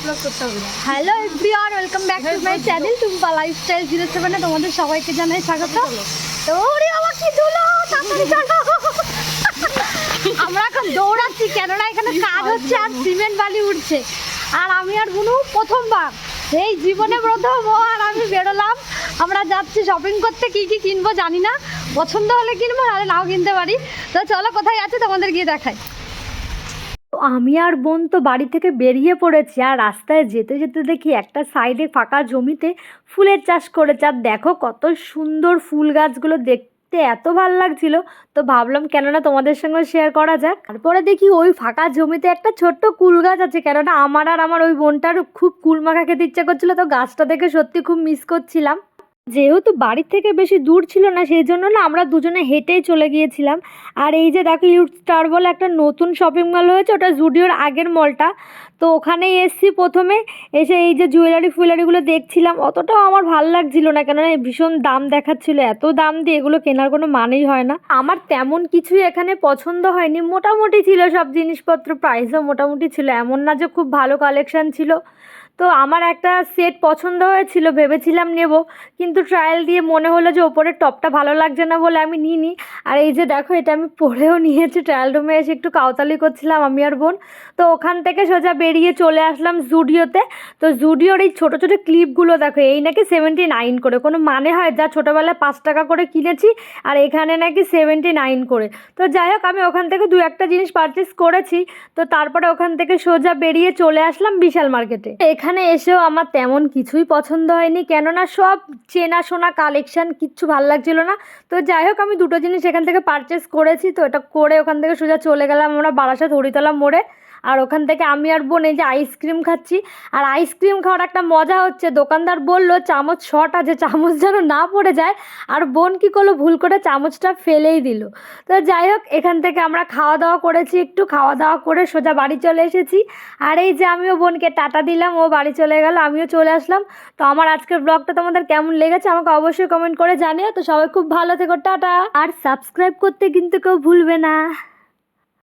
Hello everyone welcome back to my channel Tumpa lifestyle zero সেভেনে তোমাদের সবাইকে জানাই স্বাগত। তো ওরে বাবা কি ধুলো? তাড়াতাড়ি চলো। আমরা এখন দৌড়াচ্ছি, কেননা এখানে কাজ হচ্ছে আর সিমেন্ট বালি উঠছে আর আমি আর বুনু প্রথমবার। এই জীবনে প্রথম, ও আর আমি বেরোলাম। আমরা যাচ্ছি শপিং করতে, কি কি কিনবো জানি না। পছন্দ হলে কিনবো, নাহলে নাও কিনতে পারি। তো চলো, কোথায় আছে? তোমাদের গিয়ে দেখাই। তো আমি আর বোন তো বাড়ি থেকে বেরিয়ে পড়েছি, আর রাস্তায় যেতে যেতে দেখি একটা সাইডে ফাঁকা জমিতে ফুলের চাষ করেছে। আর দেখো কত সুন্দর ফুল গাছগুলো দেখতে এত ভালো লাগছিল। তো ভাবলাম কেননা তোমাদের সঙ্গে শেয়ার করা যাক। তারপরে দেখি ওই ফাঁকা জমিতে একটা ছোট্ট কুল গাছ আছে। কেননা আমার আর আমার ওই বোনটার খুব কুল মাখা খেতে ইচ্ছা করছিল, তো গাছটা দেখে সত্যি খুব মিস করছিলাম। যেহেতু বাড়ির থেকে বেশি দূর ছিল না, সেই জন্য না আমরা দুজনে হেঁটেই চলে গিয়েছিলাম। আর এই যে দেখো ইউথ স্টার বলে একটা নতুন শপিং মল হয়েছে, ওটা জুডিওর আগের মলটা তো ওখানেই এসছি প্রথমে, এসে এই যে জুয়েলারি ফুয়েলারিগুলো দেখছিলাম, অতটাও আমার ভালো লাগছিল না, কেননা ভীষণ দাম দেখাচ্ছিল, এত দাম দিয়ে এগুলো কেনার কোনো মানেই হয় না। আমার তেমন কিছুই এখানে পছন্দ হয়নি, মোটামুটি ছিল সব জিনিসপত্র প্রাইসও মোটামুটি ছিল, এমন না যে খুব ভালো কালেকশান ছিল। তো আমার একটা সেট পছন্দ হয়েছিল, ভেবেছিলাম নেব। কিন্তু ট্রায়াল দিয়ে মনে হলো যে ওপরের টপটা ভালো লাগছে না বলে আমি নিই নিইনি। আর এই যে দেখো, এটা আমি পরেও নিয়েছি। ট্রায়াল রুমে এসে একটু কাউতালি করছিলাম আমি আর বোন। তো ওখান থেকে সোজা বেরিয়ে চলে আসলাম জুডিওতে। তো জুডিওর এই ছোটো ছোটো ক্লিপগুলো দেখো, এই নাকি সেভেন্টি নাইন করে। কোনো মানে হয়, যা ছোটোবেলায় পাঁচ টাকা করে কিনেছি, আর এখানে নাকি সেভেন্টি নাইন করে। তো যাই হোক, আমি ওখান থেকে দু একটা জিনিস পারচেস করেছি। তো তারপরে ওখান থেকে সোজা বেরিয়ে চলে আসলাম বিশাল মার্কেটে এখানে এসেও আমার তেমন কিছুই পছন্দ হয়নি। কেননা সব চেনা চেনাশোনা কালেকশান কিচ্ছু ভালো লাগছিল না। তো যাই হোক, আমি দুটো জিনিস এখান থেকে পারচেস করেছি। তো এটা করে ওখান থেকে সোজা চলে গেলাম আমরা বারাসাত হরিতলা মোড়ে। আর ওখান থেকে আমি আর বোন এই যে আইসক্রিম খাচ্ছি। আর আইসক্রিম খাওয়ার একটা মজা হচ্ছে, দোকানদার বলল, চামচ শর্ট আছে, চামচ যেন না পড়ে যায়। আর বোন কী করল, ভুল করে চামচটা ফেলেই দিল। তো যাই হোক, এখান থেকে আমরা খাওয়া দাওয়া করেছি, একটু খাওয়া দাওয়া করে সোজা বাড়ি চলে এসেছি। আর এই যে আমিও বোনকে টাটা দিলাম, ও বাড়ি চলে গেল, আমিও চলে আসলাম। তো আমার আজকের ব্লগটা তোমাদের কেমন লেগেছে আমাকে অবশ্যই কমেন্ট করে জানিও। তো সবাই খুব ভালো থেকো, টাটা। আর সাবস্ক্রাইব করতে কিন্তু কেউ ভুলবে না।